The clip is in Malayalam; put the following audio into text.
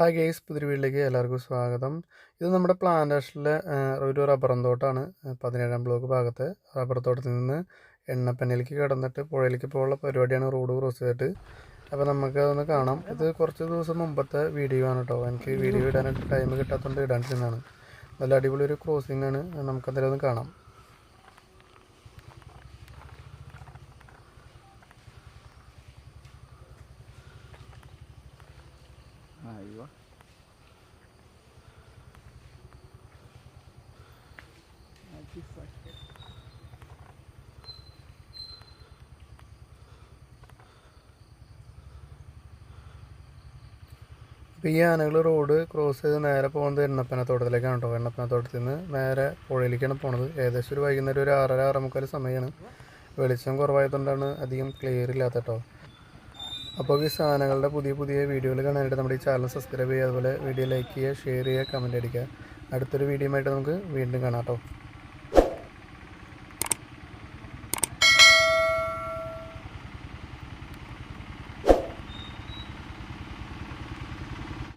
ഹായ് ഗെയ്സ് പുതിയ വീട്ടിലേക്ക് എല്ലാവർക്കും സ്വാഗതം. ഇത് നമ്മുടെ പ്ലാന്റേഷനിലെ ഒരു റബ്ബർ തോട്ടാണ്. പതിനേഴാം ബ്ലോക്ക് ഭാഗത്ത്. റബ്ബർ തോട്ടത്തിൽ നിന്ന് എണ്ണപ്പനയിലേക്ക് കടന്നിട്ട് പുഴയിലേക്ക് പോകാനുള്ള പരിപാടിയാണ് റോഡ് ക്രോസ് ചെയ്തിട്ട്. അപ്പോൾ നമുക്ക് അതൊന്ന് കാണാം. ഇത് കുറച്ച് ദിവസം മുമ്പത്തെ വീഡിയോ ആണ് കേട്ടോ എനിക്ക് വീഡിയോ ഇടാനായിട്ട് ടൈം കിട്ടാത്തതുകൊണ്ട് ഇടാണ്ടിരുന്നതാണ് നല്ല അടിപൊളി ഒരു ക്രോസിംഗ് ആണ്. ഒന്ന് കാണാം. Ahí ഇപ്പം ഈ ആനകൾ റോഡ് ക്രോസ് ചെയ്ത് നേരെ പോകുന്നത് എണ്ണപ്പനത്തോട്ടത്തിലേക്കാണ് കേട്ടോ എണ്ണപ്പനത്തോട്ടത്തിൽ നിന്ന് നേരെ പുഴയിലേക്കാണ് പോണത്. ഏകദേശം ഒരു വൈകുന്നേരം ഒരു ആറര ആറമുക്കാൽ സമയമാണ് വെളിച്ചം കുറവായതുകൊണ്ടാണ് അധികം ക്ലിയർ ഇല്ലാത്ത കേട്ടോ അപ്പോൾ ഈ സാധനങ്ങളുടെ പുതിയ പുതിയ വീഡിയോകൾ കാണാനായിട്ട് നമ്മുടെ ഈ ചാനൽ സബ്സ്ക്രൈബ് ചെയ്യുക അതുപോലെ വീഡിയോ ലൈക്ക് ചെയ്യുക ഷെയർ ചെയ്യുക കമന്റ് അടിക്കുക. അടുത്തൊരു വീഡിയോ ആയിട്ട് നമുക്ക് വീണ്ടും കാണാം കേട്ടോ.